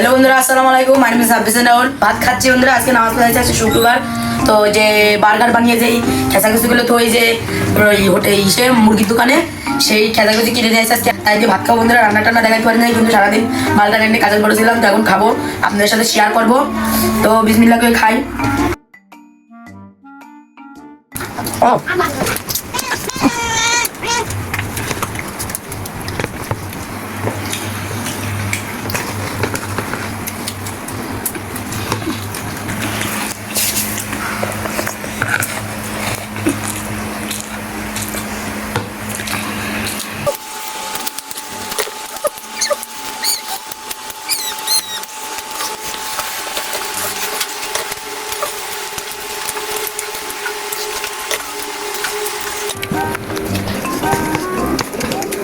Hello বন্ধুরা, আসসালামু আলাইকুম। মাই নেম ইজ রাহুল ভাত খাচ্ছি বন্ধুরা, আজকে নামাজ পড়া হয়েছে আজকে শুক্রবার। তো যে বার্গার বানিয়ে যেই খেসাখুচিগুলো তো ওই যে ওই হোটেল ইসে মুরগির দোকানে, সেই খেসাখুচি কিনে নিয়ে আজকে তাই দিয়ে ভাত খাব বন্ধুরা। রান্না টান্না দেখাতে পারি নাই কিন্তু সারাদিন বার্গার এনে কাজে করেছিলাম তো এখন খাব। আপনাদের সাথে শেয়ার করব। তো বিসমিল্লা করে খাই। ও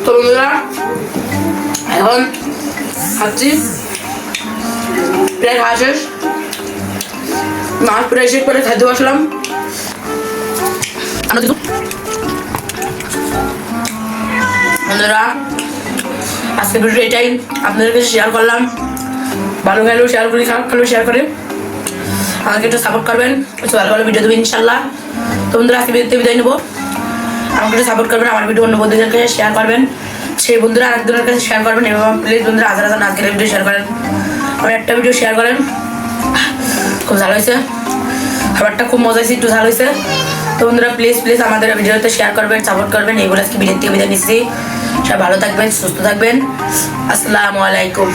তো বন্ধুরা এখন খাচ্ছি। প্রায় খাওয়া শেষ। মাছ প্রায় শেষ করে খাদ্য বসলাম। আরও বন্ধুরা আজকে ভিডিও এটাই। আপনাদের কাছে শেয়ার করলাম। ভালো গেলেও শেয়ার করি, খারাপ গেলেও শেয়ার করে। আমাকে একটু সাপোর্ট করবেন। একটু ভালো ভালো ভিডিও দেবেন ইনশাল্লাহ। তো বন্ধুরা, আজকে বিদায় নেব। আমাকে একটু সাপোর্ট করবেন, আমার ভিডিও অন্য বন্ধুদের কাছে শেয়ার করবেন। সেই বন্ধুরা আরেকজনের কাছে শেয়ার করবেন, এবং প্লিজ বন্ধুরা হাজার হাজার আজকের ভিডিও শেয়ার করেন। আমার একটা ভিডিও শেয়ার করেন। খুব ভালো হয়েছে। খাবারটা খুব মজা হয়েছে, একটু ভালো হয়েছে। তো বন্ধুরা প্লিজ প্লিজ আমাদের ভিডিওতে শেয়ার করবেন সাপোর্ট করবেন। এইগুলো আজকে ভিডিও থেকে বিদায় নিচ্ছি। সব ভালো থাকবেন, সুস্থ থাকবেন। আসসালামু আলাইকুম।